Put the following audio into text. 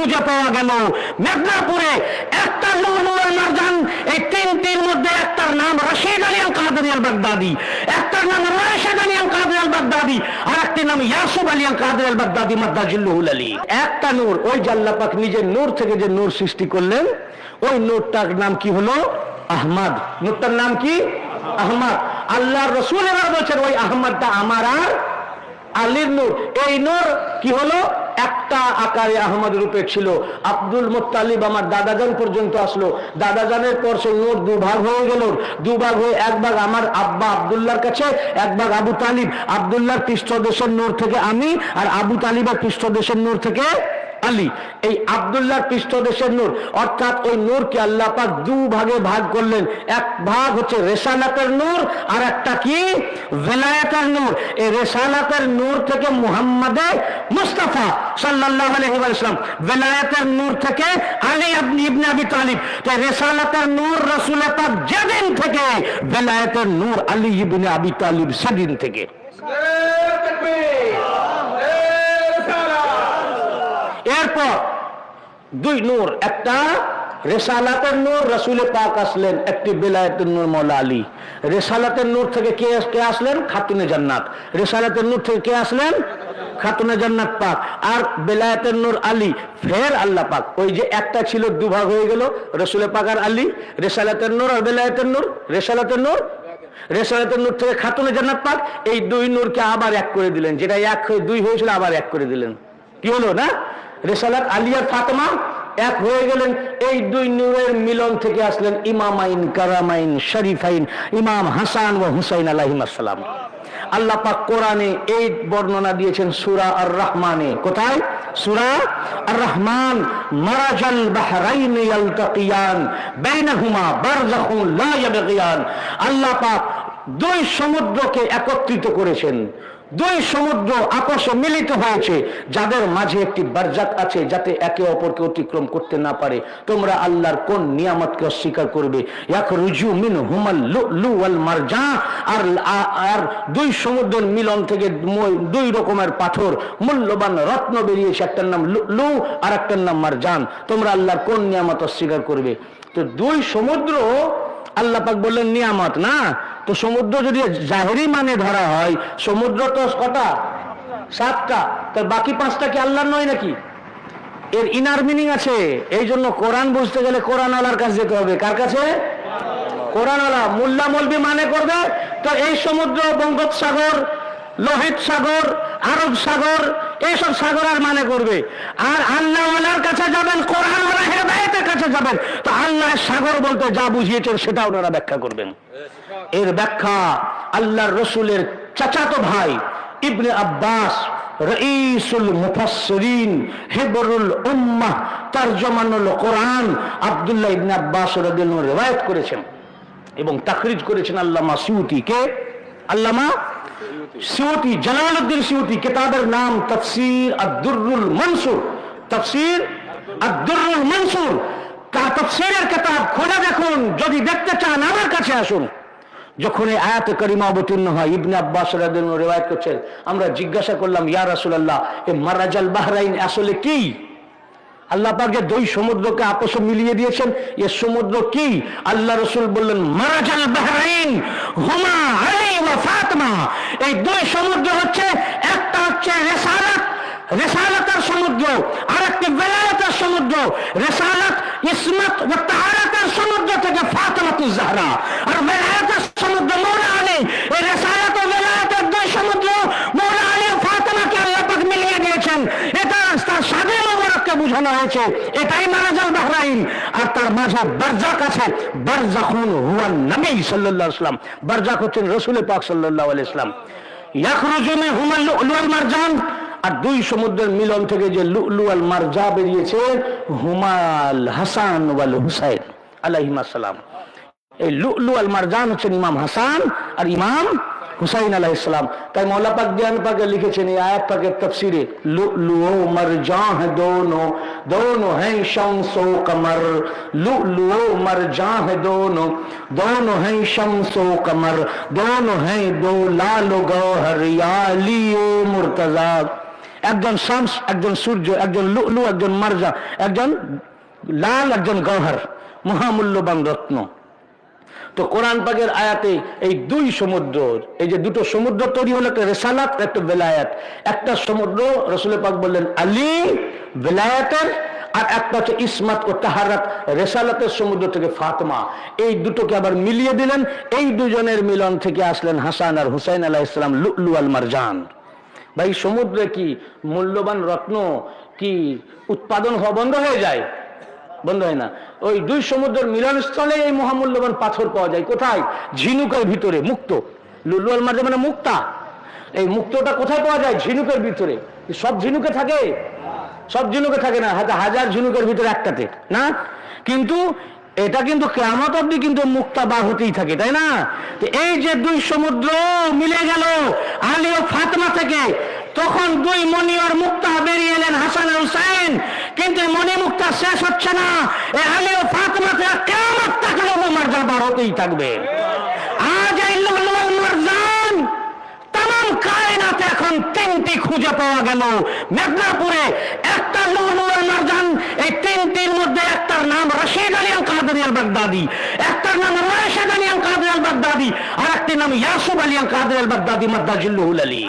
খুঁজে পাওয়া গেল। মেদিনীপুরে একটা লুলুল মারজান, এই তিনটির মধ্যে একটার নাম রশিদ আলী আল কাদের আল বাগদাদি একটার নাম রাশেদ আলী আল কাদের আল বাগদাদি আর একটির নাম ইয়াসুব আলী আল কাদের আল বাগদাদি মাদ্দাজুল্লুহুল আলী। একটা নূর, ওই জাল্লা পাক নিজের নূর থেকে যে নূর সৃষ্টি করলেন, ওই নূরটার নাম কি হলো? আহমদ। নূরটার নাম কি? আহমদ। আল্লাহ রসুল এবার বলছেন ওই আহমদটা আমার আর আলীর নূর। এই নূর কি হলো? একটা আকারে আহমদ রূপে ছিল। আব্দুল মোত্তালিব আমার দাদাজান পর্যন্ত আসলো। দাদাজানের পর সেই নোট দুভাগ হয়ে গেল। দুভাগ হয়ে এক ভাগ আমার আব্বা আবদুল্লার কাছে, এক ভাগ আবু তালিব। আবদুল্লার পৃষ্ঠদেশের নূর থেকে আমি আর আবু তালিবার পৃষ্ঠদেশের নূর থেকে আলী, এই আবদুল্লাহর পৃষ্ঠদেশের নূর। অর্থাৎ ওই নূরকে আল্লাহ পাক দু ভাগে ভাগ করলেন। এক ভাগ হচ্ছে রেসালাতের নূর আর একটা কি? ভেলায়াতের নূর। এই রেসালাতের নূর থেকে মুহাম্মাদে মুস্তাফা সাল্লাল্লাহু আলাইহি ওয়াসাল্লাম। ভেলায়াতের নূর থেকে আলী ইবনে আবি তালিব। তো রেসালাতের নূর রাসূল পাক যেদিন থেকে ভেলায়াতের নূর আলী ইবনে আবি তালিব সেদিন থেকে। এরপর দুই নূর, একটা রেসালাতের নূর, রসুলে পাক আসলেন, একটি বেলায়েতের নূর মৌলা আলী। রেসালাতের নূর থেকে কে কে আসলেন? খাতুনে জান্নাত। রেসালাতের নূর থেকে কে আসলেন? খাতুনে জান্নাত পাক। আর বেলায়েতের নূর আলী, ফের আল্লাহ পাক। ওই যে একটা ছিল, দুভাগ হয়ে গেল, রসুলে পাক আর আলী। রেসালাতের নূর আর বেলায়েতের নূর, রেসালাতের নূর রেসালাতের নূর থেকে খাতুনে জান্নাত পাক। এই দুই নূরকে আবার এক করে দিলেন। যেটা এক হয়ে দুই হয়েছিল, আবার এক করে দিলেন। কি হলো না? রেসালাত আলিয়ার ফাতেমা এক হয়ে গেলেন। এই দুই নূরের মিলন থেকে আসলেন ইমামাইন কারামাইন শরীফাইন ইমাম হাসান ও হুসাইন আলাহিমাসালাম আল্লাহ পাক কোরআনে এই বর্ণনা দিয়েছেন সুরা আর রহমানে কোথায়? সুরা আর রহমান মারাজাল বাহরাইন ইয়ালতাকিয়ান, বাইনাহুমা বারজাখুন লা ইয়াবগিয়ান। আল্লাহ পাক দুই সমুদ্রকে একত্রিত করেছেন। দুই সমুদ্র আপসে মিলিত হয়েছে, যাদের মাঝে একটি বারজাক আছে যাতে একে অপরকে অতিক্রম করতে না পারে। তোমরা আল্লাহর কোন নিয়ামতকে অস্বীকার করবে? এক রুজু মিন হুমাল মারজা। আর আর দুই সমুদ্রের মিলন থেকে দুই রকমের পাথর। মূল্যবান রত্ন বেরিয়েছে, একটার নাম লু আর একটার নাম মারজান। তোমরা আল্লাহর কোন নিয়ামত অস্বীকার করবে? তো দুই সমুদ্র আল্লাহ পাক বললেন নিয়ামত, না? তো সমুদ্র যদি জাহেরি মানে ধরা হয়, সমুদ্র তো কটা? সাতটা। তার বাকি পাঁচটা কি আল্লাহর নয় নাকি? এর ইনার মিনিং আছে। এই জন্য কোরআন বুঝতে গেলে কোরআন আলার কাছে যেতে হবে। কার কাছে? কোরআন আলা মোল্লা মলবি মানে করবে। তো এই সমুদ্র, বঙ্গোপসাগর, লোহিত সাগর, আরব সাগর এইসব সাগর আর মানে করবে। আর আল্লাহ আল্লাহর কাছে যাবেন, কোরআন হেদায়তের কাছে যাবেন। তো আল্লাহ সাগর বলতে যা বুঝিয়েছেন সেটা ওনারা ব্যাখ্যা করবেন। এর ব্যাখ্যা আল্লাহর রসুলের চাচাতো ভাই ইবনে আব্বাস, রঈসুল মুফাসসিরিন, হিবরুল উম্মাহ, তারজমানুল কোরআন আব্দুল্লাহ ইবনে আব্বাস রাদিয়াল্লাহু রিওয়ায়াত করেছেন এবং তাকরিজ করেছেন আল্লামা সিউতি কে আল্লামা সিউতি জালালউদ্দিন সিউতি, কিতাবের নাম তাফসীর আদ-দুররুল মনসুর। তাফসীর আদ-দুররুল মনসুর। তা তাফসীরের কিতাব খোলা দেখুন, যদি দেখতে চান আমার কাছে আসুন। যখন এই আয়াত করিমা অবতীর্ণ হয়, ইবনে আব্বাস আনহু করছেন, আমরা জিজ্ঞাসা করলাম, ইয়া রাসূলুল্লাহ এই মারাজাল বাহরাইন আসলে কি? আল্লাহ পাক দুই সমুদ্রকে আপসে মিলিয়ে দিয়েছেন। এ সমুদ্র কি? আল্লাহ রসুল বললেন, মারাজাল বাহরাইন, হুমা আলী ওয়া ফাতেমা। এই দুই সমুদ্র হচ্ছে, একটা হচ্ছে রেসালাত রেসালাতের সমুদ্র আর একটি বেলায়াতের সমুদ্র, রেসালাত, ইসমত ও তাহারাতের সমুদ্র থেকে ফাতেমাতু জাহরা। আর বেলায়াতের সমুদ্র মৌলা আলী এই রেসালাত ও বেলায়াতের দুই সমুদ্র মৌলা আলী ও ফাতেমাকে আল্লাহ পাক মিলিয়ে দিয়েছেন এটা তার সাদে মোবারককে বোঝানো হয়েছে। এটাই মারাজাল বাহরাইন। আর তার মাঝে বারজাক আছে। বারজাকুন হুয়ান নবী সাল্লাল্লাহু আলাইহি ওয়াসাল্লাম বারজাক হচ্ছেন রাসূল পাক ওয়াসাল্লাম ইয়াখরুজু মিন হুমাল লুলু মারজান। আর দুই সমুদ্রের মিলন থেকে যে লুলু আল মারজা বেরিয়েছে, হুমাল হাসান ওয়াল হুসাইন আলাইহিমা সালাম এই লুলু আল মারজান হচ্ছেন ইমাম হাসান। আর ইমাম হুসাইন আলাহ ইসলাম তাই মৌলা পাক জ্ঞান পাকে লিখেছেন এই আয়াত পাকের তফসিরে লুও মরজাহ দোনো দোনো হ্যাঁ শমসো কমর লুও মরজাহ দোনো দোনো হ্যাঁ শমসো কমর, দোনো হ্যাঁ দো লাল গহর ইয়ালি ও মুরতজা। একজন শামস, একজন সূর্য, একজন লুলু একজন মারজা একজন লাল, একজন গহর, মহামূল্যবান রত্ন। তো কোরআন পাকের আয়াতে এই দুই সমুদ্র, এই যে দুটো সমুদ্র তৈরি হলো, একটা রেসালাত একটা বেলায়াত। একটা সমুদ্র, রসুল পাক বললেন, আলী বেলায়াতের, আর একটা হচ্ছে ইসমাত ও তাহারাত, রেসালাতের সমুদ্র থেকে ফাতমা। এই দুটোকে আবার মিলিয়ে দিলেন, এই দুজনের মিলন থেকে আসলেন হাসান আর হুসাইন আলাহ ইসলাম লুলু আল মারজান। ভাই, সমুদ্রে কি মূল্যবান রত্ন, কি উৎপাদন হওয়া বন্ধ হয়ে যায়? বন্ধ হয় না। ওই দুই সমুদ্রের মিলনস্থলে এই মহামূল্যবান পাথর পাওয়া যায়। কোথায়? ঝিনুকের ভিতরে, মুক্ত। লুলুয়াল মাঝে মানে মুক্তা। এই মুক্তটা কোথায় পাওয়া যায়? ঝিনুকের ভিতরে। সব ঝিনুকে থাকে? সব ঝিনুকে থাকে না। হাজার হাজার ঝিনুকের ভিতরে একটাতে, না? কিন্তু এটা কিন্তু কেমত অব্দি কিন্তু মুক্তা বার হতেই থাকে, তাই না? এই যে দুই সমুদ্র মিলে গেল, আলী ও ফাতমা থেকে তখন দুই মণি আর মুক্তা বেরিয়ে এলেন হাসান হুসাইন। কিন্তু মণি মুক্তা শেষ হচ্ছে না। এই আলী ও ফাতমা কেমন টাকা মর্যাদা হতেই থাকবে। আজ এই মারজান তাম কায়নাতে এখন তিনটি খুঁজে পাওয়া গেল। মেদিনীপুরে একটা লুলুল মারজান, এই তিনটির মধ্যে একটার নাম রশিদ আলী আল কাদের আল বাগদাদি, একটার নাম রশিদ আলী আল কাদের আল বাগদাদি আর একটির নাম ইয়াসুব আলী আল কাদের আল বাগদাদি মাদ্দাজিল্লুহুল আলী